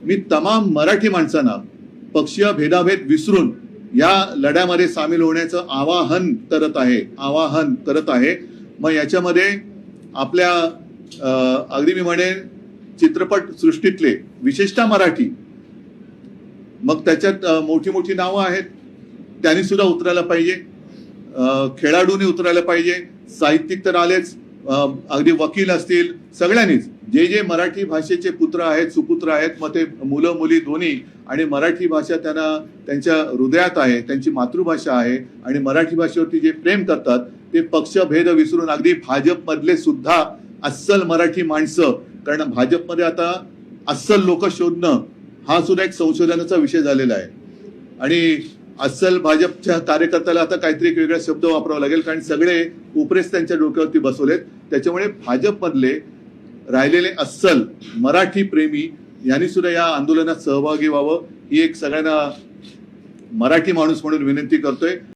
मी तमाम मराठी माणसांना पक्षीय भेदाभेद विसरून या लढ्यामध्ये सामील होण्याचं आवाहन करत आहे आवाहन करत आहे. मग याच्यामध्ये आपल्या अगदी मी म्हणेन चित्रपट सृष्टीतले विशेषतः मराठी मग त्याच्यात मोठी मोठी नावं आहेत. त्यांनी सुद्धा उतरायला पाहिजे. खेळाडूंनी उतरायला पाहिजे. साहित्यिक तर आलेच. अगदी वकील असतील सगळ्यांनीच. जे जे मराठी भाषेचे पुत्र आहेत सुपुत्र आहेत मग ते मुलं मुली दोन्ही आणि मराठी भाषा त्यांना त्यांच्या हृदयात आहे त्यांची मातृभाषा आहे आणि मराठी भाषेवरती जे प्रेम करतात ते पक्षभेद विसरून अगदी भाजपमधले सुद्धा अस्सल मराठी माणसं कारण भाजपमध्ये आता अस्सल लोक शोधणं हा सुद्धा एक संशोधनाचा विषय झालेला आहे. आणि अस्सल भाजपच्या कार्यकर्त्याला आता काहीतरी एक वेगळा शब्द वापरावा लागेल कारण सगळे उपरेस त्यांच्या डोक्यावरती बसवलेत. त्याच्यामुळे भाजपमधले राहिलेले अस्सल मराठी प्रेमी यांनी सुद्धा या आंदोलनात सहभागी व्हावं ही एक सगळ्यांना मराठी माणूस म्हणून विनंती करतोय.